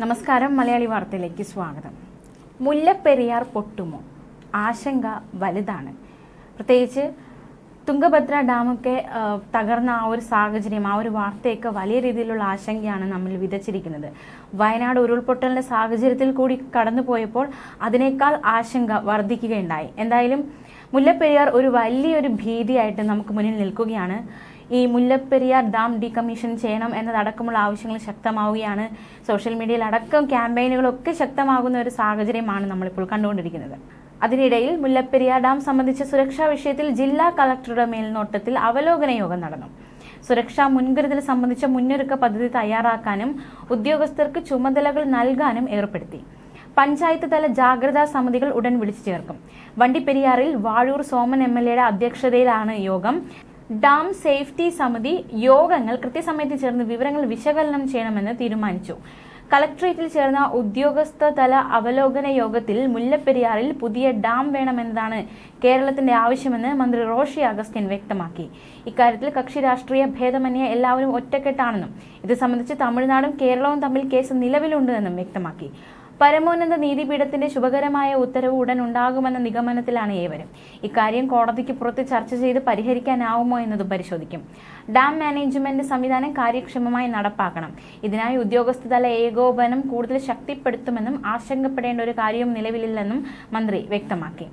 നമസ്കാരം മലയാളി വാർത്തയിലേക്ക് സ്വാഗതം. മുല്ലപ്പെരിയാർ പൊട്ടുമോ? ആശങ്ക വലുതാണ്. പ്രത്യേകിച്ച് തുങ്കഭദ്ര ഡാമൊക്കെ തകർന്ന ആ ഒരു സാഹചര്യം ആ ഒരു വാർത്തയൊക്കെ വലിയ രീതിയിലുള്ള ആശങ്കയാണ് നമ്മൾ വിതച്ചിരിക്കുന്നത്. വയനാട് ഉരുൾപൊട്ടലിന്റെ സാഹചര്യത്തിൽ കൂടി കടന്നുപോയപ്പോൾ അതിനേക്കാൾ ആശങ്ക വർദ്ധിക്കുകയുണ്ടായി. എന്തായാലും മുല്ലപ്പെരിയാർ ഒരു വലിയൊരു ഭീതിയായിട്ട് നമുക്ക് മുന്നിൽ നിൽക്കുകയാണ്. ഈ മുല്ലപ്പെരിയാർ ഡാം ഡീകമ്മീഷൻ ചെയ്യണം എന്നതടക്കമുള്ള ആവശ്യങ്ങൾ ശക്തമാവുകയാണ്. സോഷ്യൽ മീഡിയയിൽ അടക്കം ക്യാമ്പയിനുകളൊക്കെ ശക്തമാകുന്ന ഒരു സാഹചര്യമാണ് നമ്മളിപ്പോൾ കണ്ടുകൊണ്ടിരിക്കുന്നത്. അതിനിടയിൽ മുല്ലപ്പെരിയാർ ഡാം സംബന്ധിച്ച സുരക്ഷാ വിഷയത്തിൽ ജില്ലാ കളക്ടറുടെ മേൽനോട്ടത്തിൽ അവലോകന യോഗം നടന്നു. സുരക്ഷാ മുൻകരുതൽ സംബന്ധിച്ച മുന്നൊരുക്ക പദ്ധതി തയ്യാറാക്കാനും ഉദ്യോഗസ്ഥർക്ക് ചുമതലകൾ നൽകാനും ഏർപ്പെടുത്തി. പഞ്ചായത്ത് തല ജാഗ്രതാ സമിതികൾ ഉടൻ വിളിച്ചു ചേർക്കും. വണ്ടിപ്പെരിയാറിൽ വാഴൂർ സോമൻ എം എൽ എയുടെ അധ്യക്ഷതയിലാണ് യോഗം. ഡാം സേഫ്റ്റി സമിതി യോഗങ്ങൾ കൃത്യസമയത്ത് ചേർന്ന് വിവരങ്ങൾ വിശകലനം ചെയ്യണമെന്ന് തീരുമാനിച്ചു. കളക്ട്രേറ്റിൽ ചേർന്ന ഉദ്യോഗസ്ഥ തല അവലോകന യോഗത്തിൽ മുല്ലപ്പെരിയാറിൽ പുതിയ ഡാം വേണമെന്നതാണ് കേരളത്തിന്റെ ആവശ്യമെന്ന് മന്ത്രി റോഷി അഗസ്റ്റിൻ വ്യക്തമാക്കി. ഇക്കാര്യത്തിൽ കക്ഷി രാഷ്ട്രീയ ഭേദമന്യേ എല്ലാവരും ഒറ്റക്കെട്ടാണെന്നും ഇത് സംബന്ധിച്ച് തമിഴ്നാടും കേരളവും തമ്മിൽ കേസ് നിലവിലുണ്ടെന്നും വ്യക്തമാക്കി. പരമോന്നത നീതിപീഠത്തിന്റെ ശുഭകരമായ ഉത്തരവ് ഉടൻ ഉണ്ടാകുമെന്ന നിഗമനത്തിലാണ് ഏവരും. ഇക്കാര്യം കോടതിക്ക് പുറത്ത് ചർച്ച ചെയ്ത് പരിഹരിക്കാനാവുമോ എന്നതും പരിശോധിക്കും. ഡാം മാനേജ്മെന്റ് സംവിധാനം കാര്യക്ഷമമായി നടപ്പാക്കണം. ഇതിനായി ഉദ്യോഗസ്ഥതല ഏകോപനം കൂടുതൽ ശക്തിപ്പെടുത്തുമെന്നും ആശങ്കപ്പെടേണ്ട ഒരു കാര്യവും നിലവിലില്ലെന്നും മന്ത്രി വ്യക്തമാക്കി.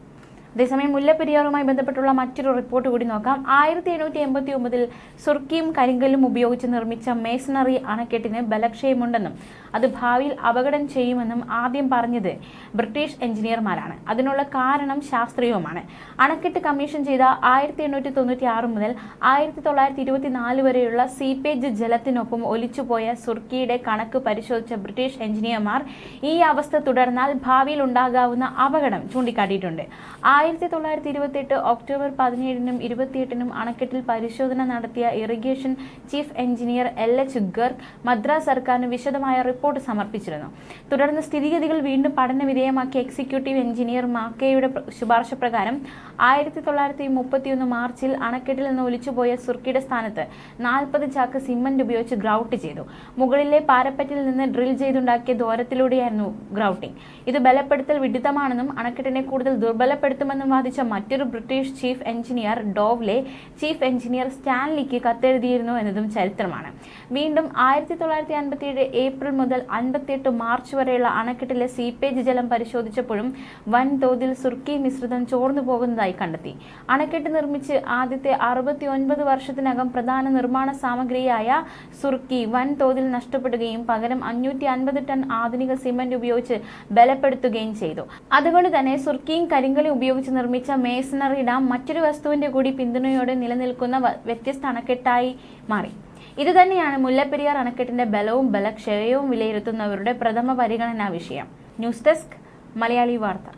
അതേസമയം മുല്ലപ്പെരിയാറുമായി ബന്ധപ്പെട്ടുള്ള മറ്റൊരു റിപ്പോർട്ട് കൂടി നോക്കാം. ആയിരത്തി എണ്ണൂറ്റി എൺപത്തി ഒമ്പതിൽ സുർക്കിയും കരിങ്കല്ലും ഉപയോഗിച്ച് നിർമ്മിച്ച മേസണറി അണക്കെട്ടിന് ബലക്ഷയമുണ്ടെന്നും അത് ഭാവിയിൽ അപകടം ചെയ്യുമെന്നും ആദ്യം പറഞ്ഞത് ബ്രിട്ടീഷ് എഞ്ചിനീയർമാരാണ്. അതിനുള്ള കാരണം ശാസ്ത്രീയവുമാണ്. അണക്കെട്ട് കമ്മീഷൻ ചെയ്ത ആയിരത്തി എണ്ണൂറ്റി തൊണ്ണൂറ്റി ആറ് മുതൽ ആയിരത്തി തൊള്ളായിരത്തി ഇരുപത്തിനാല് വരെയുള്ള സീപ്പേജ് ജലത്തിനൊപ്പം ഒലിച്ചുപോയ സുർക്കിയുടെ കണക്ക് പരിശോധിച്ച ബ്രിട്ടീഷ് എഞ്ചിനീയർമാർ ഈ അവസ്ഥ തുടർന്നാൽ ഭാവിയിൽ ഉണ്ടാകാവുന്ന അപകടം ചൂണ്ടിക്കാട്ടിയിട്ടുണ്ട്. ആയിരത്തി തൊള്ളായിരത്തി ഇരുപത്തി എട്ട് ഒക്ടോബർ പതിനേഴിനും ഇരുപത്തിയെട്ടിനും അണക്കെട്ടിൽ പരിശോധന നടത്തിയ irrigation chief engineer L H Garg Madras സർക്കാരിന് വിശദമായ റിപ്പോർട്ട് സമർപ്പിച്ചിരുന്നു. തുടർന്ന് സ്ഥിതിഗതികൾ വീണ്ടും പഠന വിധേയമാക്കിയ എക്സിക്യൂട്ടീവ് എഞ്ചിനീയർ മാക്കേയുടെ ശുപാർശ പ്രകാരം ആയിരത്തി തൊള്ളായിരത്തി മുപ്പത്തിയൊന്ന് മാർച്ചിൽ അണക്കെട്ടിൽ നിന്ന് ഒലിച്ചുപോയ സുർക്കിയുടെ സ്ഥാനത്ത് നാൽപ്പത് ചാക്ക് സിമന്റ് ഉപയോഗിച്ച് ഗ്രൗട്ട് ചെയ്തു. മുകളിലെ പാരപ്പറ്റിൽ നിന്ന് ഡ്രിൽ ചെയ്തുണ്ടാക്കിയ ദ്വാരത്തിലൂടെയായിരുന്നു ഗ്രൗട്ടിംഗ്. ഇത് ബലപ്പെടുത്തൽ വിഡിതമാണെന്നും അണക്കെട്ടിനെ കൂടുതൽ ദുർബലപ്പെടുത്തുമെന്നും വാദിച്ച മറ്റൊരു British chief engineer Dowley chief engineer സ്റ്റാൻലിക്ക് കത്തെഴുതിയിരുന്നു എന്നതും ചരിത്രമാണ്. വീണ്ടും ആയിരത്തി തൊള്ളായിരത്തി അൻപത്തിയേഴ് ഏപ്രിൽ മുതൽ അൻപത്തിയെട്ട് മാർച്ച് വരെയുള്ള അണക്കെട്ടിലെ സീപ്പേജ് ജലം പരിശോധിച്ചപ്പോഴും വൻതോതിൽ സുർക്കി മിശ്രിതം ചോർന്നു പോകുന്നതായി കണ്ടെത്തി. അണക്കെട്ട് നിർമ്മിച്ച് ആദ്യത്തെ അറുപത്തി ഒൻപത് വർഷത്തിനകം പ്രധാന നിർമ്മാണ സാമഗ്രിയായ സുർക്കി വൻതോതിൽ നഷ്ടപ്പെടുകയും പകരം അഞ്ഞൂറ്റി അൻപത് ടൺ ആധുനിക സിമന്റ് ഉപയോഗിച്ച് ബലപ്പെടുത്തുകയും ചെയ്തു. അതുകൊണ്ട് തന്നെ സുർക്കിയും കരിങ്കലും ഉപയോഗിച്ച് നിർമ്മിച്ച മേസണറി ഡാം മറ്റൊരു വസ്തുവിന്റെ കൂടി പിന്തുണയോടെ നിലനിൽക്കുന്ന വ്യത്യസ്ത അണക്കെട്ടായി മാറി. ഇത് തന്നെയാണ് മുല്ലപ്പെരിയാർ അണക്കെട്ടിന്റെ ബലവും ബലക്ഷയവും വിലയിരുത്തുന്നവരുടെ പ്രഥമ പരിഗണനാ വിഷയം. ന്യൂസ് ഡെസ്ക് മലയാളി വാർത്ത.